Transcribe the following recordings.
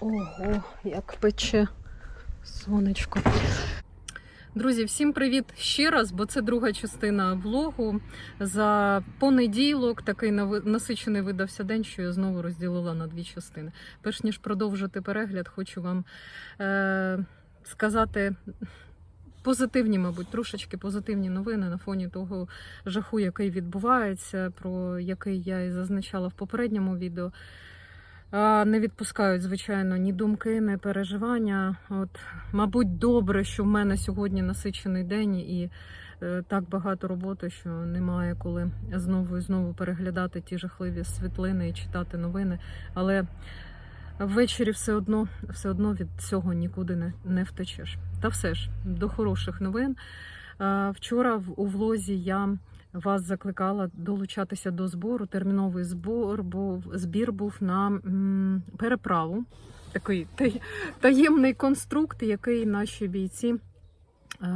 Ого, як пече сонечко. Друзі, всім привіт ще раз, бо це друга частина влогу. За понеділок такий насичений видався день, що я знову розділила на дві частини. Перш ніж продовжити перегляд, хочу вам е- сказати позитивні, мабуть, трошечки позитивні новини на фоні того жаху, який відбувається, про який я і зазначала в попередньому відео. Не відпускають, звичайно, ні думки, ні переживання. От, мабуть, добре, що в мене сьогодні насичений день і е, так багато роботи, що немає коли знову і знову переглядати ті жахливі світлини і читати новини. Але ввечері все одно, все одно від цього нікуди не, не втечеш. Та все ж, до хороших новин. Вчора в- у влозі я вас закликала долучатися до збору. Терміновий збор був збір був на м, переправу. Такий таємний конструкт, який наші бійці е,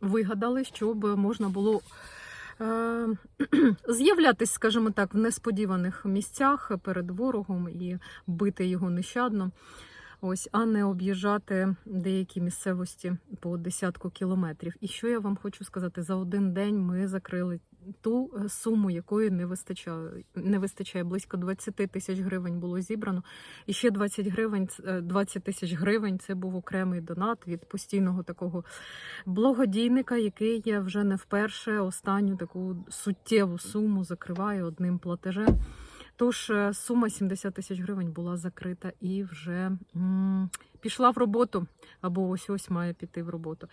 вигадали, щоб можна було. е, З'являтись, скажімо так, в несподіваних місцях перед ворогом і бити його нещадно, ось, а не об'їжджати деякі місцевості по десятку кілометрів. І що я вам хочу сказати, за один день ми закрили ту е, суму, якої не вистачає. Не вистачає близько 20 тисяч гривень було зібрано. І ще 20 гривень, е, 20 тисяч гривень це був окремий донат від постійного такого благодійника, який я вже не вперше останню таку суттєву суму закриває одним платежем. Тож е, сума 70 тисяч гривень була закрита і вже м, пішла в роботу, або ось ось має піти в роботу.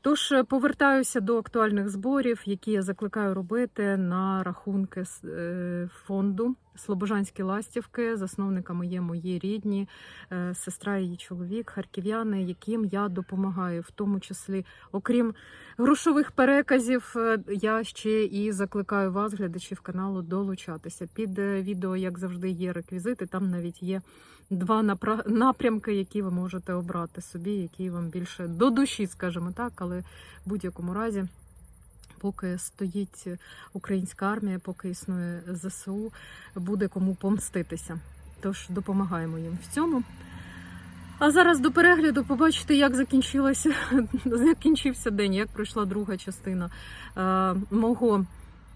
Тож е, повертаюся до актуальних зборів, які я закликаю робити на рахунки е, фонду Слобожанські ластівки. Засновниками є мої рідні, е, сестра її чоловік, харків'яни, яким я допомагаю, в тому числі, окрім грошових переказів, е, я ще і закликаю вас, глядачів каналу, долучатися. Під е, відео, як завжди, є реквізити. Там навіть є два напрямки, які ви можете обрати собі, які вам більше до душі, скажімо так, але в будь-якому разі. Поки стоїть українська армія, поки існує ЗСУ, буде кому помститися. Тож допомагаємо їм в цьому. А зараз до перегляду побачите, як закінчилося, закінчився день, як пройшла друга частина е, мого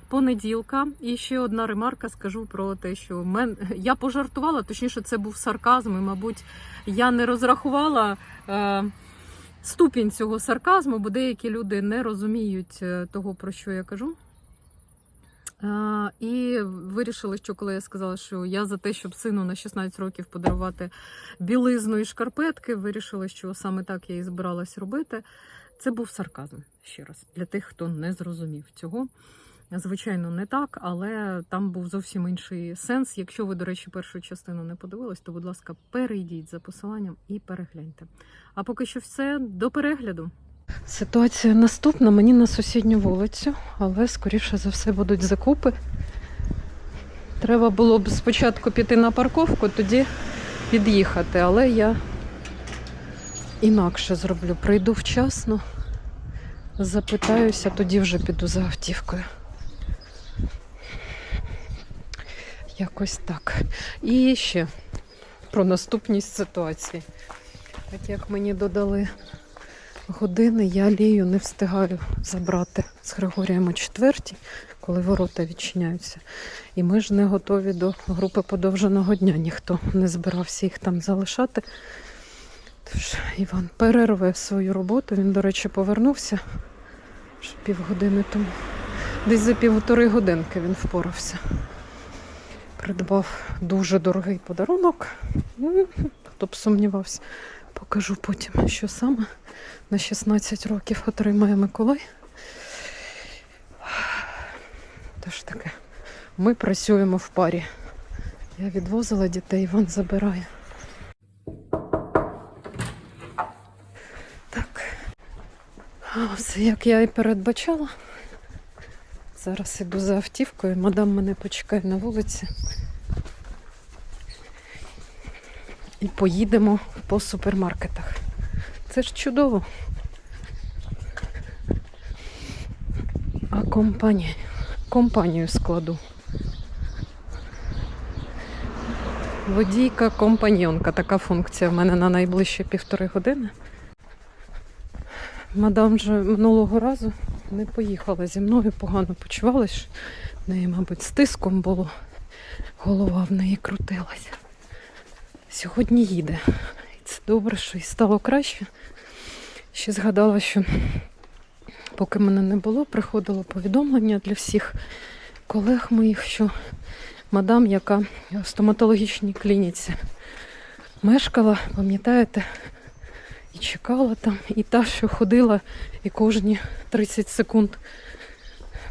понеділка. І ще одна ремарка скажу про те, що мен... я пожартувала, точніше, це був сарказм, і, мабуть, я не розрахувала. Е, Ступінь цього сарказму, бо деякі люди не розуміють е, того, про що я кажу. І вирішили, що коли я сказала, що я за те, щоб сину на 16 років подарувати білизну і шкарпетки, вирішили, що саме так я і збиралась робити. Це був сарказм ще раз для тих, хто не зрозумів цього. Звичайно, не так, але там був зовсім інший сенс. Якщо ви, до речі, першу частину не подивились, то, будь ласка, перейдіть за посиланням і перегляньте. А поки що все до перегляду. Ситуація наступна. Мені на сусідню вулицю, але скоріше за все будуть закупи. Треба було б спочатку піти на парковку, тоді під'їхати, але я інакше зроблю. Прийду вчасно, запитаюся, тоді вже піду за автівкою. Якось так. І ще про наступність ситуації. Так як мені додали години, я лію не встигаю забрати з Григорієм о четвертій, коли ворота відчиняються. І ми ж не готові до групи подовженого дня. Ніхто не збирався їх там залишати. Тож Іван перерве свою роботу. Він, до речі, повернувся ще півгодини тому. Десь за півтори годинки він впорався. Придбав дуже дорогий подарунок. Ну, Хто б сумнівався, покажу потім, що саме на 16 років отримає Миколай. Тож таке, ми працюємо в парі. Я відвозила дітей, Іван забирає. Так. Все, як я і передбачала. Зараз іду за автівкою, мадам мене почекає на вулиці. І поїдемо по супермаркетах. Це ж чудово. А компанія, компанію складу. Водійка компаньонка. Така функція в мене на найближчі півтори години. Мадам вже минулого разу не поїхала зі мною, погано почувалась. В неї, мабуть, з тиском було. Голова в неї крутилась. Сьогодні їде. І це добре, що їй стало краще. Ще згадала, що поки мене не було, приходило повідомлення для всіх колег моїх, що мадам, яка в стоматологічній клініці мешкала, пам'ятаєте, і чекала там, і та, що ходила і кожні 30 секунд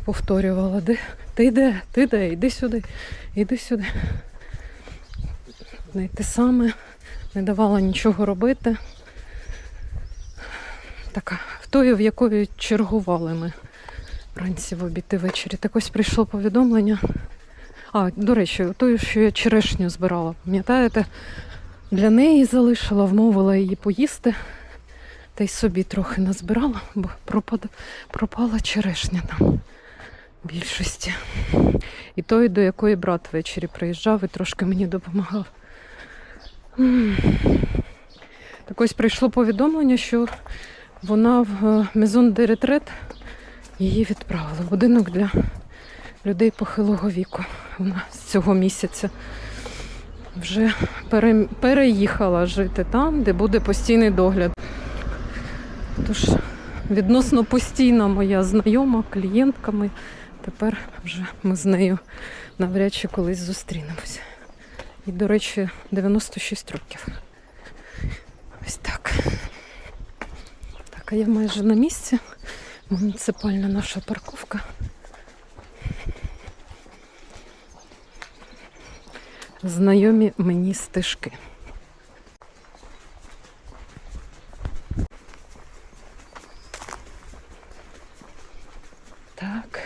повторювала, де ти де, ти де, іди сюди, іди сюди. Не те саме, не давала нічого робити. Така, в тої, в якої чергували ми вранці в обід і ввечері. Так ось прийшло повідомлення. А, до речі, тою, що я черешню збирала, пам'ятаєте, для неї залишила, вмовила її поїсти, та й собі трохи назбирала, бо пропада, пропала черешня там більшості. І той, до якої брат ввечері приїжджав і трошки мені допомагав. Так ось прийшло повідомлення, що вона в Мезон де Ретрет її відправили. в Будинок для людей похилого віку. Вона з цього місяця вже пере- переїхала жити там, де буде постійний догляд. Тож відносно постійна моя знайома, клієнтка ми. Тепер вже ми з нею навряд чи колись зустрінемося. І, до речі, 96 років. Ось так. Так, а я майже на місці. Муніципальна наша парковка. Знайомі мені стежки. Так,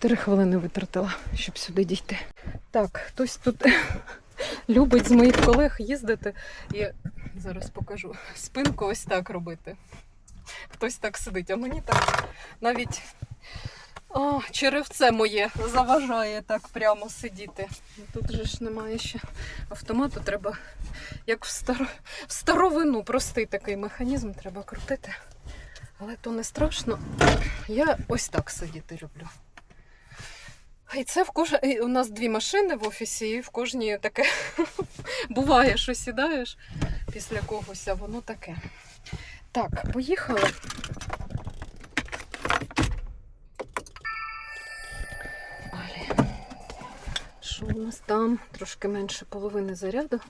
4 хвилини витратила, щоб сюди дійти. Так, хтось тут любить з моїх колег їздити і зараз покажу спинку ось так робити. Хтось так сидить, а мені так навіть о, черевце моє заважає так прямо сидіти. Тут же ж немає ще автомату, треба як в, старо... в старовину простий такий механізм треба крутити. Але то не страшно. Я ось так сидіти люблю. І це в кож... У нас дві машини в офісі, і в кожній таке буває, що сідаєш після когось, а воно таке. Так, поїхали. Далі. Що у нас там? Трошки менше половини заряду.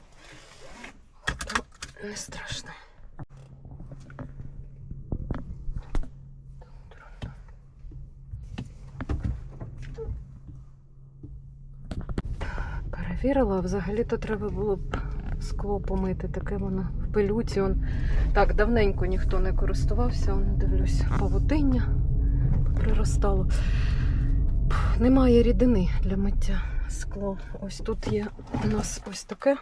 То не страшно. Перевірила, взагалі-то треба було б скло помити, таке воно в пилюці. Он... Так, давненько ніхто не користувався, он, дивлюсь, павутиння приростало. Немає рідини для миття скло. Ось тут є у нас ось таке.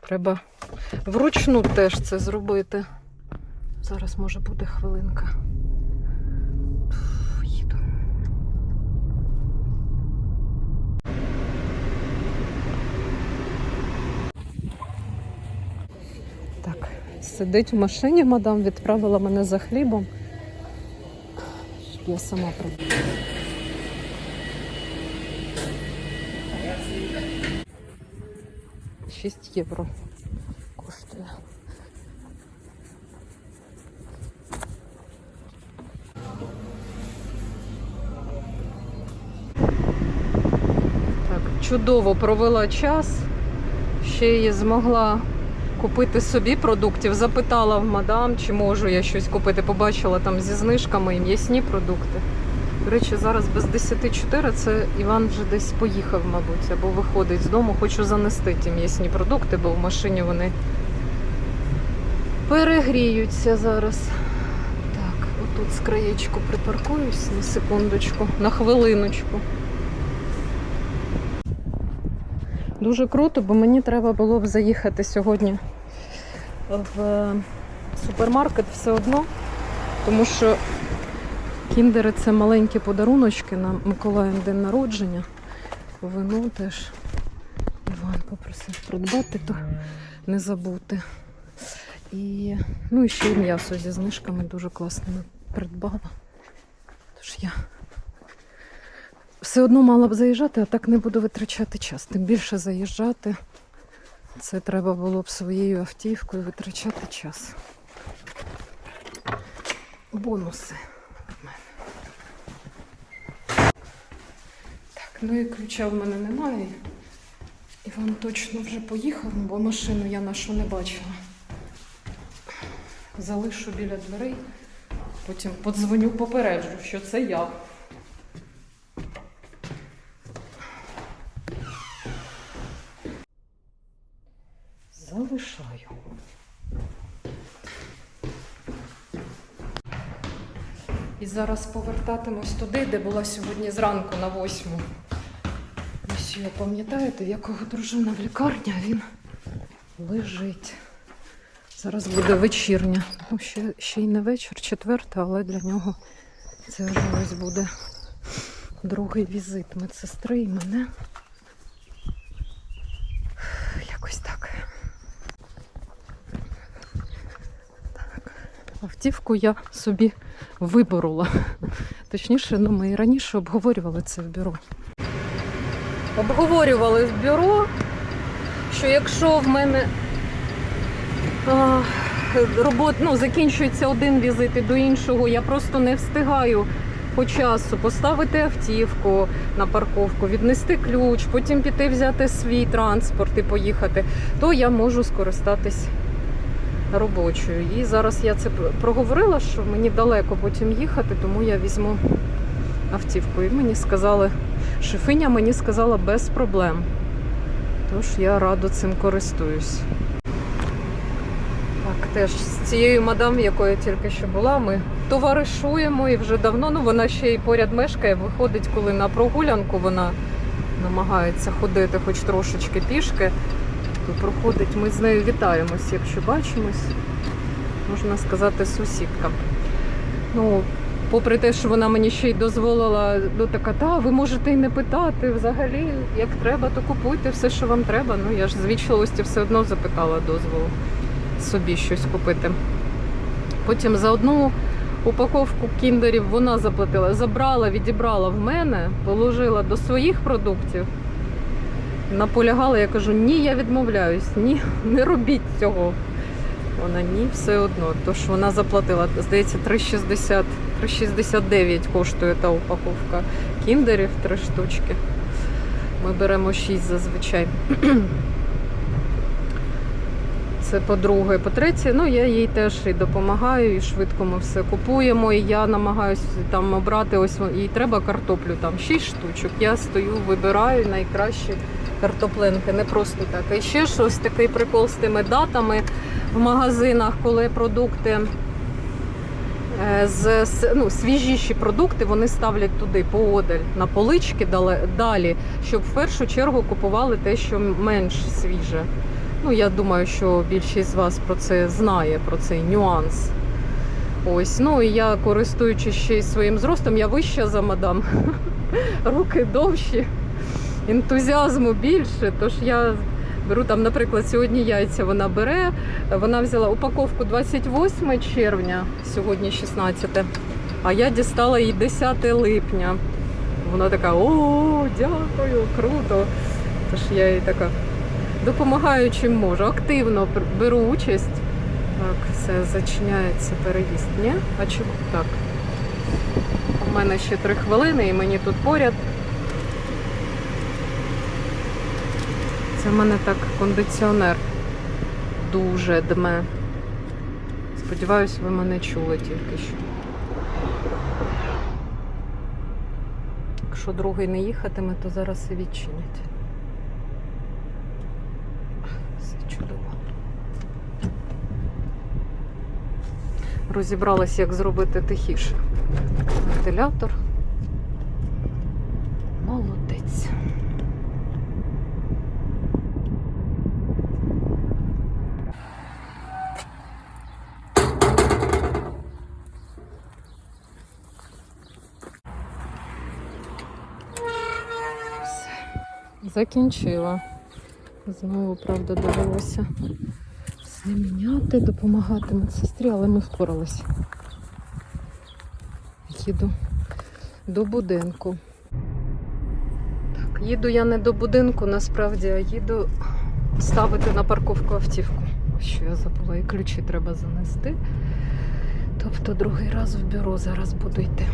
Треба вручну теж це зробити. Зараз може буде хвилинка. Сидить в машині, мадам відправила мене за хлібом. Я сама прибула. Шість євро коштує. Так, чудово провела час. Ще її змогла купити собі продуктів. Запитала в мадам, чи можу я щось купити. Побачила там зі знижками і м'ясні продукти. До речі, зараз без 10.4 це Іван вже десь поїхав, мабуть, або виходить з дому. Хочу занести ті м'ясні продукти, бо в машині вони перегріються зараз. Так, отут з краєчку припаркуюсь на секундочку, на хвилиночку. Дуже круто, бо мені треба було б заїхати сьогодні в супермаркет все одно, тому що кіндери це маленькі подаруночки на Миколаїв день народження. Вино теж Іван попросив придбати, то не забути. І, ну, і ще й м'ясо зі знижками дуже класними придбала. Тож я все одно мала б заїжджати, а так не буду витрачати час. Тим більше заїжджати. Це треба було б своєю автівкою витрачати час. Бонуси в мене. Так, ну і ключа в мене немає. Іван точно вже поїхав, бо машину я нашу не бачила. Залишу біля дверей, потім подзвоню, попереджу, що це я. Залишаю. І зараз повертатимусь туди, де була сьогодні зранку на восьму. Ось його пам'ятаєте, якого дружина в лікарні, а він лежить. Зараз буде вечірня. Ну, ще, ще й не вечір, четверта, але для нього це вже ось буде другий візит медсестри і мене. Якось так. Автівку я собі виборола. Точніше, ну, ми і раніше обговорювали це в бюро. Обговорювали в бюро, що якщо в мене а, робот, ну, закінчується один візит і до іншого, я просто не встигаю по часу поставити автівку на парковку, віднести ключ, потім піти взяти свій транспорт і поїхати, то я можу скористатись робочою. І зараз я це проговорила, що мені далеко потім їхати, тому я візьму автівку. І мені сказали, шефиня мені сказала без проблем. Тож я радо цим користуюсь. Так, теж з цією мадам, якою я тільки що була, ми товаришуємо і вже давно. Ну вона ще й поряд мешкає. Виходить, коли на прогулянку вона намагається ходити хоч трошечки пішки, то проходить. Ми з нею вітаємось, якщо бачимось. Можна сказати, сусідка. Ну, попри те, що вона мені ще й дозволила, ну така, та ви можете й не питати взагалі, як треба, то купуйте все, що вам треба. Ну я ж з вічливості все одно запитала дозволу собі щось купити. Потім за одну упаковку кіндерів вона заплатила, забрала, відібрала в мене, положила до своїх продуктів. Наполягала, я кажу, ні, я відмовляюсь, ні, не робіть цього. Вона ні, все одно. Тож вона заплатила, здається, 3,60, 3,69 коштує та упаковка кіндерів, три штучки. Ми беремо 6 зазвичай. Це по-друге. По-третє, ну я їй теж і допомагаю, і швидко ми все купуємо. І я намагаюся там обрати ось їй треба картоплю, там 6 штучок. Я стою, вибираю найкращі картоплинки, не просто так. І ще щось такий прикол з тими датами в магазинах, коли продукти е, з ну, свіжіші продукти вони ставлять туди поодаль на полички далі, щоб в першу чергу купували те, що менш свіже. Ну, я думаю, що більшість з вас про це знає, про цей нюанс. Ось, ну і я користуючись ще й своїм зростом, я вища за мадам. Руки довші, ентузіазму більше. Тож я беру там, наприклад, сьогодні яйця вона бере. Вона взяла упаковку 28 червня, сьогодні 16, а я дістала їй 10 липня. Вона така: о, дякую, круто. Тож я їй така допомагаю чим можу. Активно беру участь. Так, все, зачиняється переїзд. Ні? А чому так? У мене ще три хвилини і мені тут поряд. Це в мене так кондиціонер дуже дме. Сподіваюсь, ви мене чули тільки що. Якщо другий не їхатиме, то зараз і відчинять. Все чудово. Розібралась, як зробити тихіше. Вентилятор. Молодець. Все. Закінчила. Знову, правда, довелося все міняти, допомагати медсестрі, але ми впоралися. Їду до будинку. Так, їду я не до будинку, насправді, а їду ставити на парковку автівку. Що я забула, і ключі треба занести. Тобто другий раз в бюро зараз буду йти.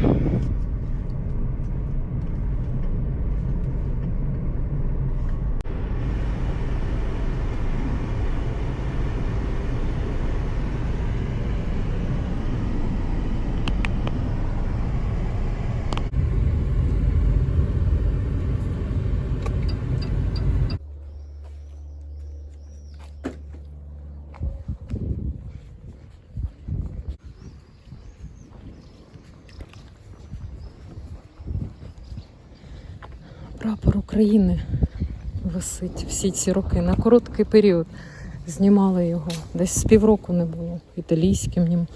України висить всі ці роки. На короткий період знімали його. Десь з півроку не було. Італійським, нім...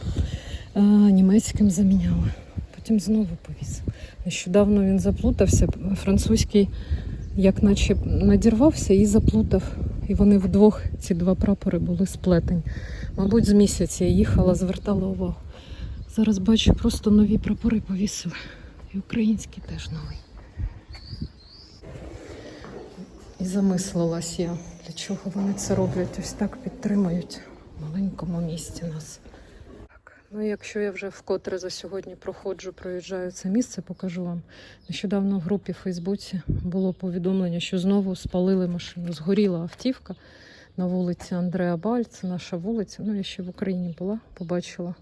а, німецьким заміняли. Потім знову повісив. Нещодавно він заплутався. Французький, як наче надірвався і заплутав. І вони вдвох, ці два прапори, були сплетені. Мабуть, з місяця їхала, звертала увагу. Зараз бачу, просто нові прапори повісили. І український теж новий. І замислилась я, для чого вони це роблять. Ось так підтримують в маленькому місті нас. Так. Ну, і якщо я вже вкотре за сьогодні проходжу, проїжджаю це місце, покажу вам. Нещодавно в групі в Фейсбуці було повідомлення, що знову спалили машину. Згоріла автівка на вулиці Андреа Баль, це наша вулиця. Ну, я ще в Україні була, побачила.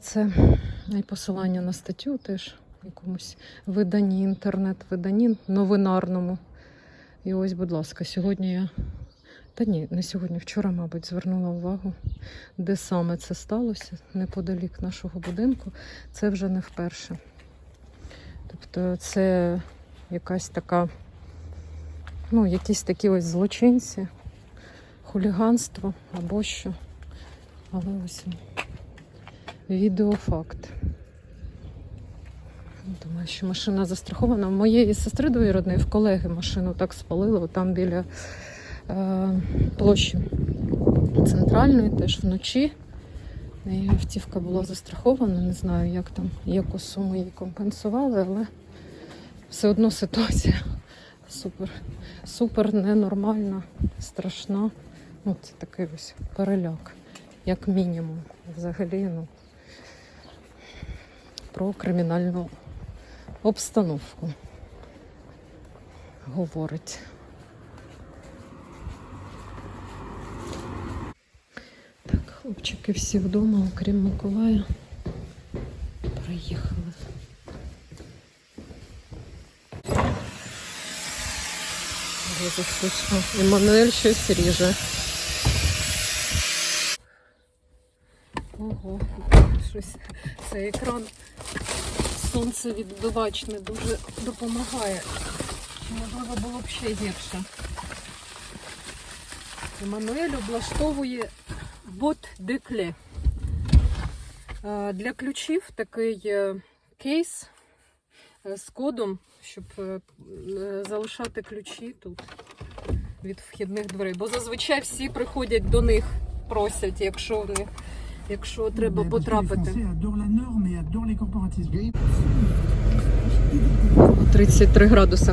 Це і посилання на статтю теж якомусь виданні, інтернет-виданні новинарному. І ось, будь ласка, сьогодні я. Та ні, не сьогодні, вчора, мабуть, звернула увагу, де саме це сталося, неподалік нашого будинку. Це вже не вперше. Тобто це якась така, ну, якісь такі ось злочинці, хуліганство або що. Але ось відеофакт. Що машина застрахована. В моєї сестри двоюродної в колеги машину так спалили, там біля е, площі центральної, теж вночі. Її автівка була застрахована, не знаю, як там, яку суму їй компенсували, але все одно ситуація супер, супер ненормальна, страшна. Ну, це такий ось переляк, як мінімум. Взагалі, ну, про кримінальну обстановку говорить. Так, хлопчики всі вдома, окрім Миколая. Приїхали. Дуже слышно. Еммануель щось ріже. Ого, щось цей екран сонцевідбивач не дуже допомагає. Можливо, було б ще гірше. Еммануель облаштовує бот декле. Е, Для ключів такий е, кейс е, з кодом, щоб залишати ключі тут від вхідних дверей. Бо зазвичай всі приходять до них, просять, якщо в них, якщо треба потрапити. Français adorent la norme et adorent les corporatismes. 33 градуси.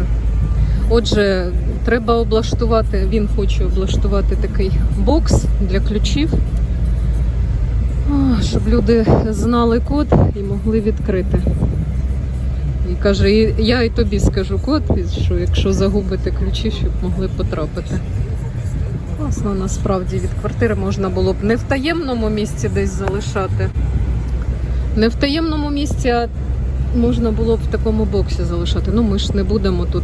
Отже, треба облаштувати, він хоче облаштувати такий бокс для ключів, щоб люди знали код і могли відкрити. І каже, я і тобі скажу код, що якщо загубите ключі, щоб могли потрапити. Класно, насправді від квартири можна було б не в таємному місці десь залишати. Не в таємному місці, а можна було б в такому боксі залишати. Ну, ми ж не будемо тут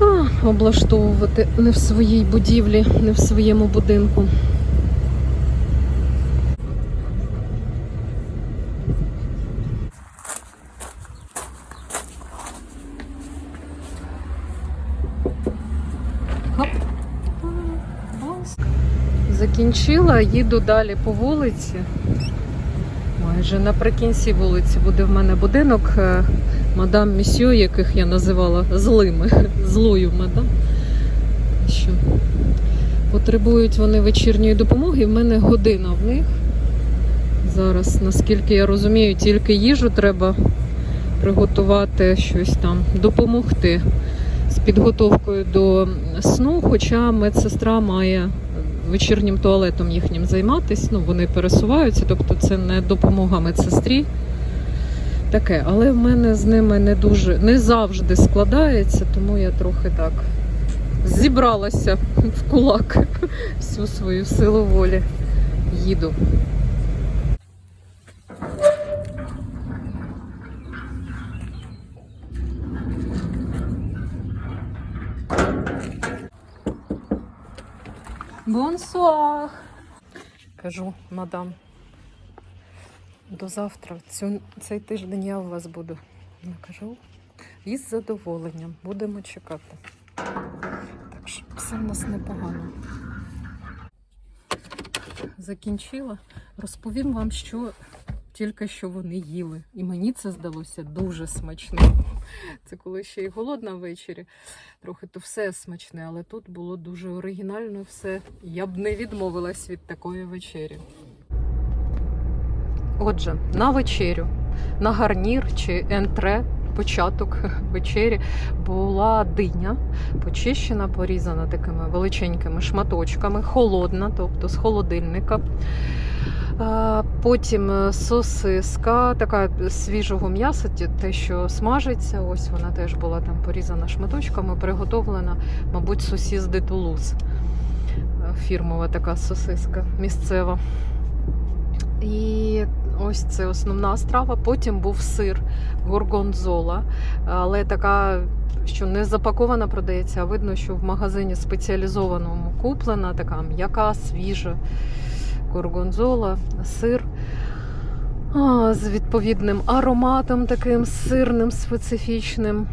а, облаштовувати не в своїй будівлі, не в своєму будинку. Закінчила, їду далі по вулиці. Майже наприкінці вулиці буде в мене будинок е, мадам Місьо, яких я називала злими, злою мадам. що потребують вони вечірньої допомоги. В мене година в них. Зараз, наскільки я розумію, тільки їжу треба приготувати щось там, допомогти з підготовкою до сну. Хоча медсестра має вечірнім туалетом їхнім займатися. Ну, вони пересуваються, тобто це не допомога медсестрі. Таке, але в мене з ними не дуже не завжди складається, тому я трохи так зібралася в кулак всю свою силу волі. Їду. Бонсуар. Кажу, мадам. До завтра. Цю, цей тиждень я у вас буду. Я кажу, із задоволенням. Будемо чекати. Так що все в нас непогано. Закінчила. Розповім вам, що тільки що вони їли. І мені це здалося дуже смачним. Це коли ще й голодна ввечері. Трохи то все смачне, але тут було дуже оригінально все. Я б не відмовилась від такої вечері. Отже, на вечерю, на гарнір чи ентре, початок вечері була диня, почищена, порізана такими величенькими шматочками, холодна, тобто з холодильника. Потім е, сосиска, така свіжого м'яса, те, що смажиться. Ось вона теж була там порізана шматочками, приготовлена, мабуть, сосіс де Тулуз. Е, Фірмова така сосиска місцева. І ось це основна страва. Потім був сир горгонзола, але така, що не запакована продається, а видно, що в магазині спеціалізованому куплена, така м'яка, свіжа горгонзола, сир. А, з відповідним ароматом таким сирним, специфічним.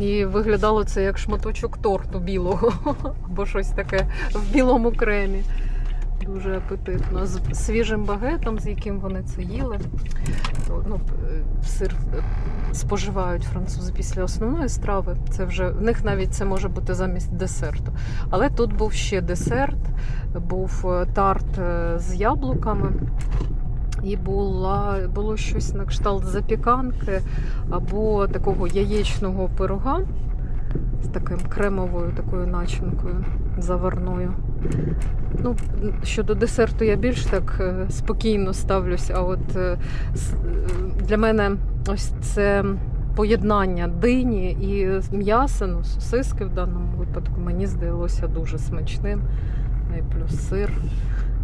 І виглядало це як шматочок торту білого, або щось таке в білому кремі. Дуже апетитно. З свіжим багетом, з яким вони це їли. Ну, е, сир е, споживають французи після основної страви. Це вже в них навіть це може бути замість десерту. Але тут був ще десерт, був е, тарт з яблуками. І була, було щось на кшталт запіканки або такого яєчного пирога з таким кремовою такою начинкою заварною. Ну, щодо десерту я більш так е, спокійно ставлюсь, а от е, е, для мене ось це поєднання дині і м'яса, ну, сосиски в даному випадку, мені здалося дуже смачним. Ну, І плюс сир,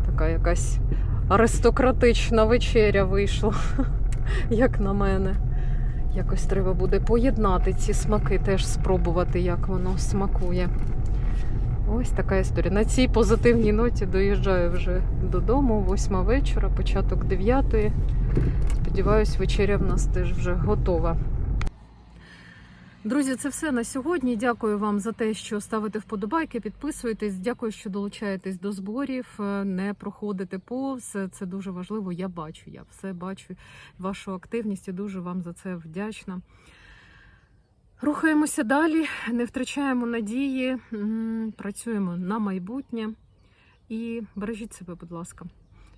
така якась аристократична вечеря вийшла, як на мене. Якось треба буде поєднати ці смаки, теж спробувати, як воно смакує. Ось така історія. На цій позитивній ноті доїжджаю вже додому, восьма вечора, початок дев'ятої. Сподіваюсь, вечеря в нас теж вже готова. Друзі, це все на сьогодні. Дякую вам за те, що ставите вподобайки, підписуєтесь. Дякую, що долучаєтесь до зборів. е, Не проходите повз. Це дуже важливо. Я бачу. Я все бачу вашу активність і дуже вам за це вдячна. Рухаємося далі, не втрачаємо надії, працюємо на майбутнє і бережіть себе, будь ласка.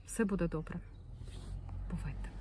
Все буде добре. Бувайте.